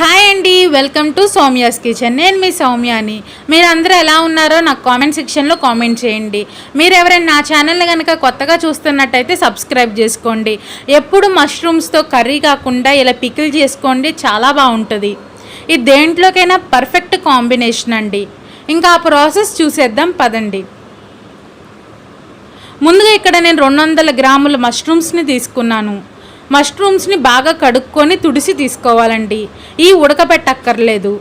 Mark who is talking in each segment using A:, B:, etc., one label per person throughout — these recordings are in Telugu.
A: హాయ్ అండి వెల్కమ్ టు సౌమ్యాస్ కిచెన్. నేను మీ సౌమ్యాని. మీరందరూ ఎలా ఉన్నారో నాకు కామెంట్ సెక్షన్లో కామెంట్ చేయండి. మీరు ఎవరైనా నా ఛానల్ని కనుక కొత్తగా చూస్తున్నట్టయితే సబ్స్క్రైబ్ చేసుకోండి. ఎప్పుడు మష్రూమ్స్తో కర్రీ కాకుండా ఇలా పికిల్ చేసుకోండి చాలా బాగుంటుంది. ఇది దేంట్లోకైనా పర్ఫెక్ట్ కాంబినేషన్ అండి. ఇంకా ఆ ప్రాసెస్ చూసేద్దాం పదండి. ముందుగా ఇక్కడ నేను రెండు వందల గ్రాముల మష్రూమ్స్ని తీసుకున్నాను. మష్రూమ్స్ని బాగా కడుక్కొని తుడిసి తీసుకోవాలండి. ఈ ఉడకబెట్టక్కర్లేదు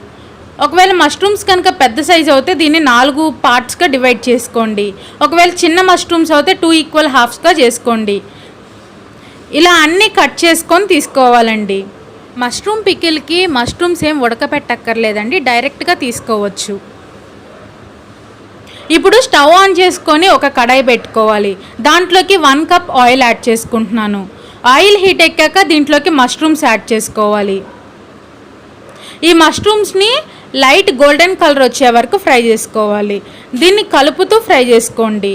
A: ఒకవేళ మష్రూమ్స్ కనుక పెద్ద సైజ్ అయితే దీన్ని నాలుగు పార్ట్స్గా డివైడ్ చేసుకోండి. ఒకవేళ చిన్న మష్రూమ్స్ అయితే టూ ఈక్వల్ హాఫ్స్గా చేసుకోండి. ఇలా అన్నీ కట్ చేసుకొని తీసుకోవాలండి. మష్రూమ్ పికిల్కి మష్రూమ్స్ ఏం ఉడకపెట్టక్కర్లేదండి. డైరెక్ట్గా తీసుకోవచ్చు. ఇప్పుడు స్టవ్ ఆన్ చేసుకొని ఒక కడాయి పెట్టుకోవాలి. దాంట్లోకి వన్ కప్ ఆయిల్ యాడ్ చేసుకుంటున్నాను. ఆయిల్ హీట్ ఎక్కాక దీంట్లోకి మష్రూమ్స్ యాడ్ చేసుకోవాలి. ఈ మష్రూమ్స్ని లైట్ గోల్డెన్ కలర్ వచ్చే వరకు ఫ్రై చేసుకోవాలి. దీన్ని కలుపుతూ ఫ్రై చేసుకోండి.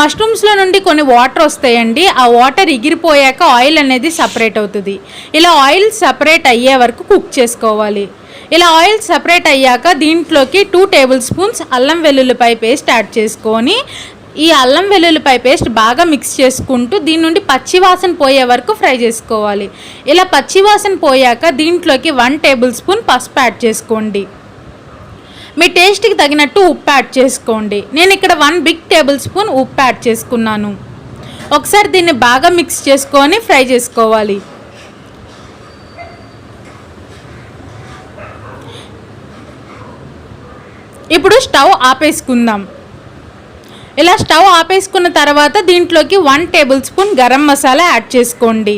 A: మష్రూమ్స్లో నుండి కొన్ని వాటర్ వస్తాయండి. ఆ వాటర్ ఎగిరిపోయాక ఆయిల్ అనేది సపరేట్ అవుతుంది. ఇలా ఆయిల్ సపరేట్ అయ్యే వరకు కుక్ చేసుకోవాలి. ఇలా ఆయిల్ సపరేట్ అయ్యాక దీంట్లోకి టూ టేబుల్ స్పూన్స్ అల్లం వెల్లుల్లిపాయ పేస్ట్ యాడ్ చేసుకొని ఈ అల్లం వెల్లుల్లిపాయ పేస్ట్ బాగా మిక్స్ చేసుకుంటూ దీని నుండి పచ్చివాసన పోయే వరకు ఫ్రై చేసుకోవాలి. ఇలా పచ్చివాసన పోయాక దీంట్లోకి వన్ టేబుల్ స్పూన్ పసుపు యాడ్ చేసుకోండి. మీ టేస్ట్కి తగినట్టు ఉప్పు యాడ్ చేసుకోండి. నేను ఇక్కడ వన్ బిగ్ టేబుల్ స్పూన్ ఉప్పు యాడ్ చేసుకున్నాను. ఒకసారి దీన్ని బాగా మిక్స్ చేసుకొని ఫ్రై చేసుకోవాలి. ఇప్పుడు స్టవ్ ఆపేసుకుందాం. ఇలా స్టవ్ ఆపేసుకున్న తర్వాత దీంట్లోకి one tablespoon garam masala add చేసుకోండి.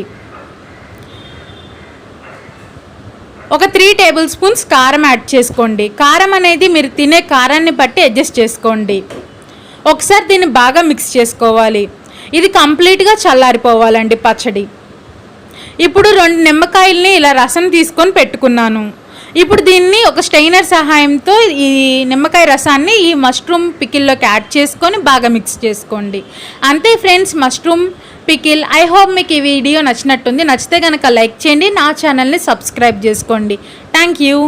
A: ఒక త్రీ టేబుల్ స్పూన్స్ కారం యాడ్ చేసుకోండి. కారం అనేది మీరు తినే కారాన్ని బట్టి అడ్జస్ట్ చేసుకోండి. ఒకసారి దీన్ని బాగా మిక్స్ చేసుకోవాలి. ఇది కంప్లీట్గా చల్లారిపోవాలండి పచ్చడి. ఇప్పుడు రెండు నిమ్మకాయల్ని ఇలా రసం తీసుకొని పెట్టుకున్నాను. ఇప్పుడు దీన్ని ఒక స్టెయినర్ సహాయంతో ఈ నిమ్మకాయ రసాన్ని ఈ మష్రూమ్ పికిల్లోకి యాడ్ చేసుకొని బాగా మిక్స్ చేసుకోండి. అంతే friends mushroom pickle. I hope మీకు ఈ వీడియో నచ్చినట్టుంది. నచ్చితే కనుక లైక్ చేయండి. నా ఛానల్ని సబ్స్క్రైబ్ చేసుకోండి. Thank you.